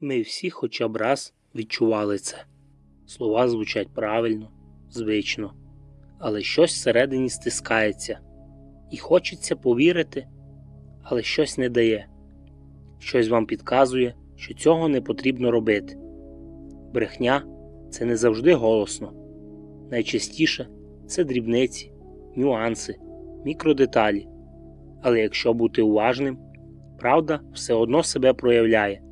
Ми всі хоча б раз відчували це. Слова звучать правильно, звично, але щось всередині стискається, і хочеться повірити, але щось не дає. Щось вам підказує, що цього не потрібно робити. Брехня це не завжди голосно. Найчастіше це дрібниці, нюанси, мікродеталі. Але якщо бути уважним, правда все одно себе проявляє.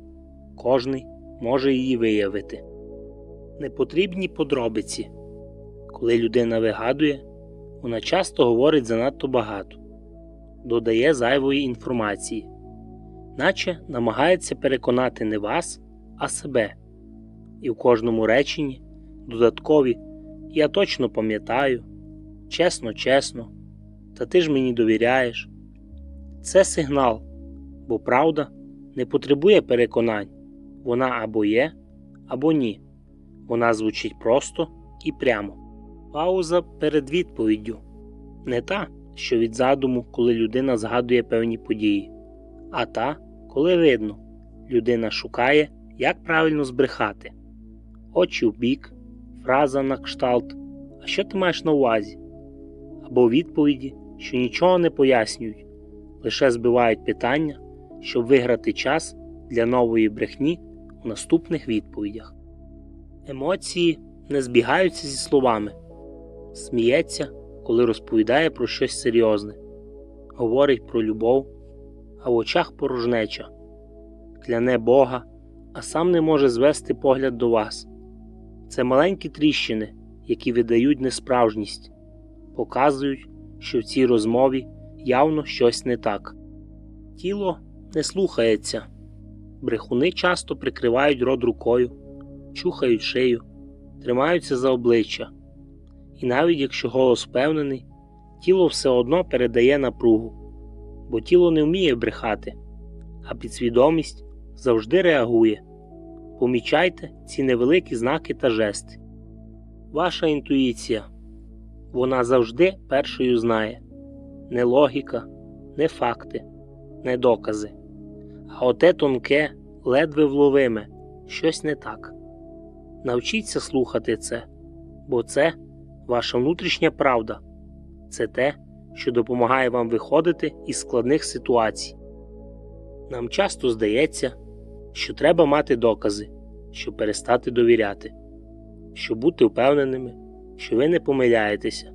Кожний може її виявити. Непотрібні подробиці. Коли людина вигадує, вона часто говорить занадто багато, додає зайвої інформації, наче намагається переконати не вас, а себе. І в кожному реченні додаткові Я точно пам'ятаю, чесно, чесно, та ти ж мені довіряєш. Це сигнал, бо правда не потребує переконань. Вона або є, або ні. Вона звучить просто і прямо. Пауза перед відповіддю не та, що від задуму, коли людина згадує певні події, а та, коли видно, людина шукає, як правильно збрехати. Очі в бік, фраза на кшталт. А що ти маєш на увазі? Або відповіді, що нічого не пояснюють, лише збивають питання, щоб виграти час для нової брехні наступних відповідях. Емоції не збігаються зі словами, сміється, коли розповідає про щось серйозне, говорить про любов, а в очах порожнеча, кляне Бога, а сам не може звести погляд до вас. Це маленькі тріщини, які видають несправжність, показують, що в цій розмові явно щось не так. Тіло не слухається, брехуни часто прикривають рот рукою, чухають шию, тримаються за обличчя. І навіть якщо голос впевнений, тіло все одно передає напругу, бо тіло не вміє брехати, а підсвідомість завжди реагує. Помічайте ці невеликі знаки та жести. Ваша інтуїція, вона завжди першою знає не логіка, не факти, не докази, а оте тонке, ледве вловиме, щось не так. Навчіться слухати це, бо це ваша внутрішня правда, це те, що допомагає вам виходити із складних ситуацій. Нам часто здається, що треба мати докази, щоб перестати довіряти, щоб бути впевненими, що ви не помиляєтеся,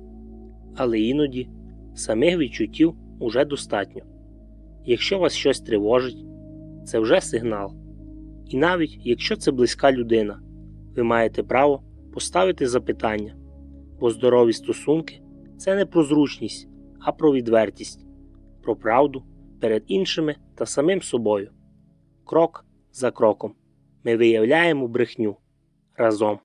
але іноді самих відчуттів уже достатньо. Якщо вас щось тривожить, це вже сигнал. І навіть якщо це близька людина, ви маєте право поставити запитання, бо здорові стосунки це не про зручність, а про відвертість, про правду перед іншими та самим собою. Крок за кроком ми виявляємо брехню разом.